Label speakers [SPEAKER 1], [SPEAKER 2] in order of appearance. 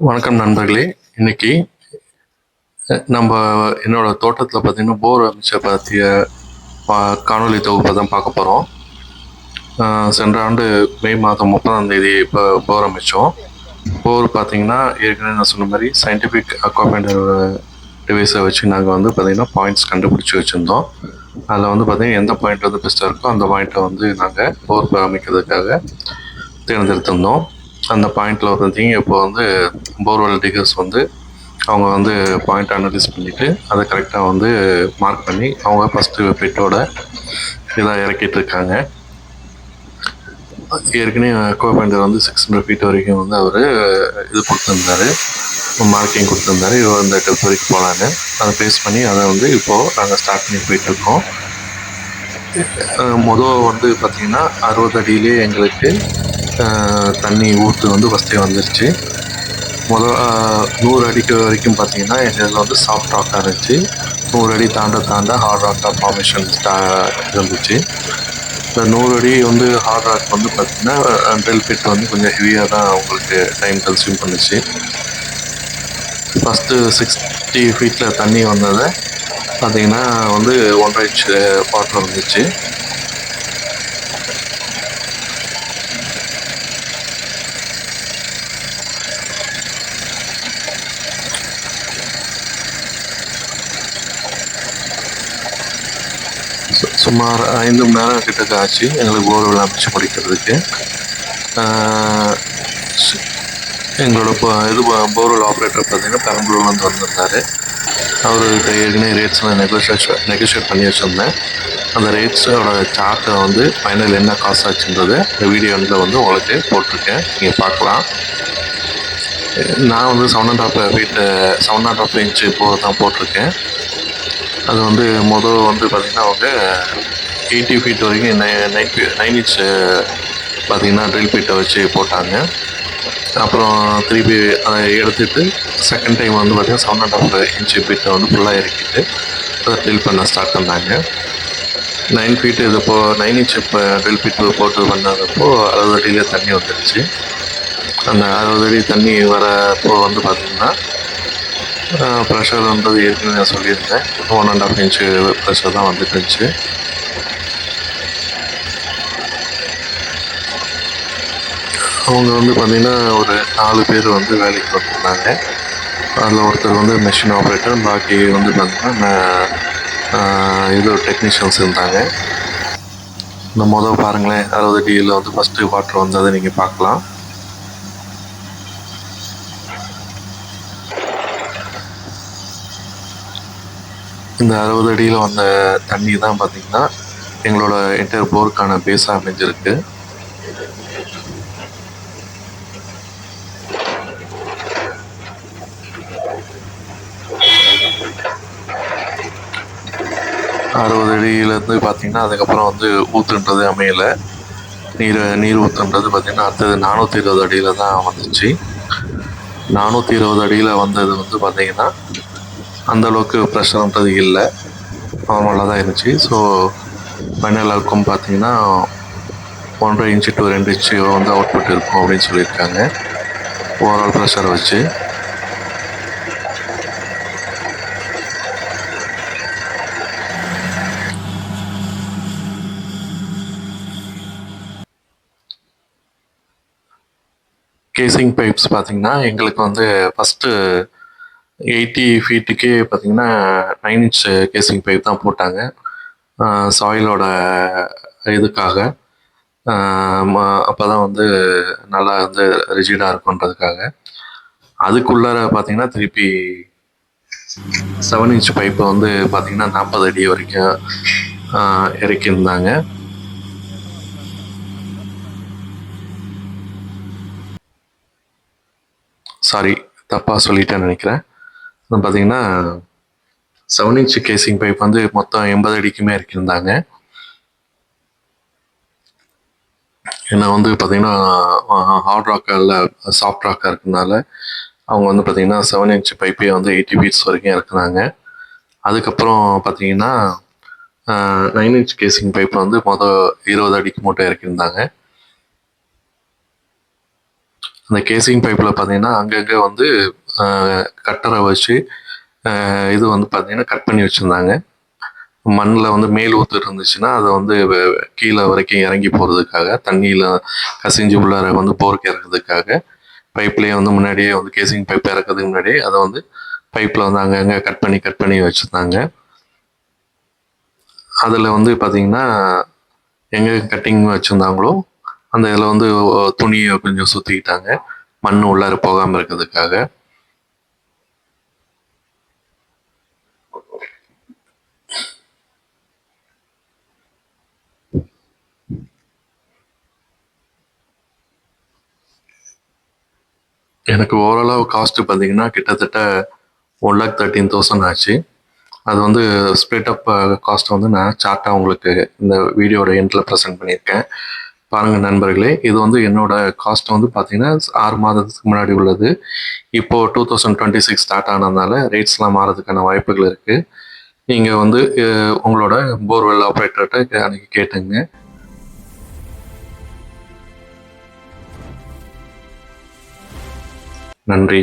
[SPEAKER 1] வணக்கம் நண்பர்களே. இன்னைக்கு நம்ம என்னோட தோட்டத்தில் பார்த்தீங்கன்னா போர் அமைச்ச பற்றிய பா- காணொளி தொகுப்பை தான் பார்க்க போகிறோம் சென்ற ஆண்டு மே மாதம் முப்பதாம் தேதி இப்போ போர் அமைச்சோம். போர் பார்த்தீங்கன்னா ஏற்கனவே நான் சொன்ன மாதிரி சயின்டிஃபிக் அக்வாபெண்டர் டிவைஸை வச்சு நாங்கள் வந்து பார்த்திங்கன்னா பாயிண்ட்ஸ் கண்டுபிடிச்சி வச்சுருந்தோம். அதில் வந்து பார்த்தீங்கன்னா எந்த பாயிண்ட் வந்து பெஸ்ட்டாக இருக்கோ அந்த பாயிண்ட்டை வந்து நாங்கள் போர் அமைக்கிறதுக்காக தேர்ந்தெடுத்திருந்தோம். அந்த பாயிண்டில் வந்து இப்போ வந்து போர்வெல் டிகர்ஸ் வந்து அவங்க வந்து பாயிண்ட் அனலைஸ் பண்ணிவிட்டு அதை கரெக்டாக வந்து மார்க் பண்ணி அவங்க ஃபஸ்ட்டு பெட்டோட இதாக இறக்கிட்டு இருக்காங்க ஏற்கனவே கோ வந்து சிக்ஸ் ஹண்ட்ரட் ஃபீட் வரைக்கும் வந்து அவர் இது கொடுத்துருந்தாரு. மார்க்கிங் கொடுத்துருந்தாரு. இவர் இந்த டெப்த் வரைக்கும் போகலான்னு அதை பேஸ் பண்ணி அதை வந்து இப்போது நாங்கள் ஸ்டார்ட் பண்ணி போயிட்டுருக்கோம். மொதல் வந்து பார்த்திங்கன்னா அறுபது அடியிலே எங்களுக்கு தண்ணி ஊற்று வந்து ஃபஸ்ட்டே வந்துருச்சு. முதல் நூறு அடிக்கு வரைக்கும் பார்த்தீங்கன்னா எங்கள் வந்து சாஃப்ட் ராக்காக இருந்துச்சு. நூறு அடி தாண்ட தாண்ட ஹார்ட் ராக்காக ஃபார்மேஷன் இருந்துச்சு. இந்த நூறு அடி வந்து ஹார்ட் ராக் வந்து பார்த்தீங்கன்னா ட்ரில் பிட் வந்து கொஞ்சம் ஹெவியாக தான் உங்களுக்கு டைம் கன்சியூம் பண்ணுச்சு. ஃபஸ்ட்டு சிக்ஸ்டி ஃபீட்டில் தண்ணி வந்ததை பார்த்தீங்கன்னா வந்து ஒன்றரை இன்ச் வாட்டர் வந்துச்சு. சுமார் ஐந்து மணி நேரம் கிட்டக்க ஆச்சு. எங்களுக்கு போர்வெல் அமைச்சு முடிக்கிறதுக்கு எங்களோட இது போர்வெல் ஆப்ரேட்டர் பார்த்தீங்கன்னா பெரம்பலூர்லேருந்து வந்திருந்தார். அவர்கிட்ட ஏற்கனவே ரேட்ஸ்லாம் நெகோஷியேஷன் நெகோஷியேட் பண்ணி வச்சுருந்தேன். அந்த ரேட்ஸோட சார்ட்டை வந்து ஃபைனல் என்ன காசு ஆச்சுன்றது இந்த வீடியோ வந்து வந்து உங்களுக்கு போட்டிருக்கேன். நீங்கள் பார்க்கலாம். நான் வந்து seven and half feet seven and half inch போக தான் போட்டிருக்கேன். அது வந்து மொதல் வந்து பார்த்திங்கன்னா வந்து எயிட்டி ஃபீட் வரைக்கும் நைன் நைன் இன்ச்சு பார்த்திங்கன்னா ட்ரில் பீட்டை வச்சு போட்டாங்க. அப்புறம் திருப்பி அதை எடுத்துட்டு செகண்ட் டைம் வந்து பார்த்திங்கன்னா செவன் அண்ட் ஹாஃப் இன்ச்சு பீட்டை வந்து ஃபுல்லாக இறக்கிட்டு அதை ட்ரில் பண்ண ஸ்டார்ட் பண்ணாங்க. நைன் ஃபீட்டு இது இப்போ நைன் இன்ச் இப்போ ட்ரில் பீட் போட்டு பண்ணதப்போ அறுபது அடியில் தண்ணி வந்துடுச்சு அந்த அறுபது அடி தண்ணி வரப்போ வந்து பார்த்திங்கன்னா ப்ரெஷர்ன்றது ஏற்கனவே நான் சொல்லியிருந்தேன். One and half inch pressure தான் வந்துட்டு இருந்துச்சு. அவங்க வந்து பார்த்திங்கன்னா ஒரு நாலு பேர் வந்து வேலைக்கு வந்துருந்தாங்க. அதில் ஒருத்தர் வந்து மெஷின் ஆப்ரேட்டர் பாக்கி வந்து பார்த்திங்கன்னா இது டெக்னீஷியன்ஸ் இருந்தாங்க. இந்த மொதல் பாருங்களேன் அறுபது டிகிரியில் வந்து ஃபஸ்ட்டு வாட்டர் வந்ததை நீங்கள் பார்க்கலாம். இந்த அறுபது அடியில் வந்த தண்ணி தான் பார்த்திங்கன்னா எங்களோட என்டையர் போருக்கான பேஸாக அமைஞ்சிருக்கு. அறுபது அடியிலேருந்து பார்த்திங்கன்னா அதுக்கப்புறம் வந்து ஊற்றுன்றது அமையலை. நீர் நீர் ஊற்றுன்றது பார்த்திங்கன்னா அடுத்தது நானூற்றி இருபது அடியில் தான் வந்துச்சு. நானூற்றி இருபது அடியில் வந்தது வந்து பார்த்திங்கன்னா அந்தளவுக்கு ப்ரெஷர்ன்றது இல்லை. நார்மலாக தான் இருந்துச்சு. ஸோ ஃபைனல் அவுட்கம் பார்த்தீங்கன்னா ஒன்றரை இன்ச்சு டு ரெண்டு இன்ச்சு வந்து அவுட்புட் இருக்கும் அப்படின்னு சொல்லியிருக்காங்க. ஓவரால் ப்ரெஷரை வச்சு. கேசிங் பைப்ஸ் பார்த்திங்கன்னா எங்களுக்கு வந்து ஃபஸ்ட்டு எயிட்டி ஃபீட்டுக்கே பார்த்தீங்கன்னா நைன் இன்ச் கேசிங் பைப் தான் போட்டாங்க. சாயிலோட இதுக்காக. அப்போ தான் வந்து நல்லா வந்து ரிஜிடாக இருக்குன்றதுக்காக அதுக்குள்ளார பார்த்தீங்கன்னா திருப்பி செவன் இன்ச் பைப்பை வந்து பார்த்தீங்கன்னா நாற்பது அடி வரைக்கும் இறக்கியிருந்தாங்க. சாரி தப்பாக சொல்லிட்டேன்னு நினைக்கிறேன். பார்த்தீங்கன்னா செவன் இன்ச் கேசிங் பைப் வந்து மொத்தம் எண்பது அடிக்குமே இருக்கிருந்தாங்க ஏன்னா வந்து பார்த்தீங்கன்னா ஹார்ட் ராக்கில் சாஃப்ட் ராக்காக இருக்கிறதுனால அவங்க வந்து பார்த்தீங்கன்னா செவன் இன்ச் பைப்பே வந்து எயிட்டி ஃபீட்ஸ் வரைக்கும் இறக்குனாங்க. அதுக்கப்புறம் பார்த்தீங்கன்னா நைன் இன்ச் கேசிங் பைப் வந்து மொதல் இருபது அடிக்கு மட்டும் இறக்கியிருந்தாங்க. அந்த கேசிங் பைப்பில் பார்த்தீங்கன்னா அங்கங்கே வந்து கட்டரை வச்சு இது வந்து பார்த்தீங்கன்னா கட் பண்ணி வச்சுருந்தாங்க. மண்ணில் வந்து மேல் ஊத்து இருந்துச்சுன்னா அதை வந்து கீழே வரைக்கும் இறங்கி போகிறதுக்காக தண்ணியில் கசிஞ்சு உள்ளார வந்து போருக்கு இறக்குறதுக்காக பைப்லேயே வந்து முன்னாடியே வந்து கேசிங் பைப் இறக்கிறதுக்கு முன்னாடியே அதை வந்து பைப்பில் வந்து அங்கங்கே கட் பண்ணி கட் பண்ணி வச்சுருந்தாங்க. அதில் வந்து பார்த்தீங்கன்னா எங்கே கட்டிங் வச்சுருந்தாங்களோ அந்த இதில் வந்து துணியை கொஞ்சம் சுற்றிக்கிட்டாங்க மண் உள்ளார போகாமல் இருக்கிறதுக்காக. எனக்கு ஓவராலாக காஸ்ட்டு பார்த்தீங்கன்னா கிட்டத்தட்ட ஒன் லேக் தேர்ட்டீன் தௌசண்ட் ஆச்சு. அது வந்து ஸ்ப்ளிட் அப் காஸ்ட் வந்து நான் சார்ட்டாக உங்களுக்கு இந்த வீடியோட எண்டில் ப்ரெசென்ட் பண்ணியிருக்கேன். பாருங்கள் நண்பர்களே இது வந்து என்னோட காஸ்ட் வந்து பார்த்தீங்கன்னா ஆறு மாதத்துக்கு முன்னாடி உள்ளது. இப்போது two thousand twenty six start ஆனதுனால ரேட்ஸ்லாம் மாறதுக்கான வாய்ப்புகள் இருக்குது நீங்கள் வந்து உங்களோட போர்வெல் ஆப்ரேட்டர்கிட்ட அன்றைக்கி கேட்டுங்க. நன்றி.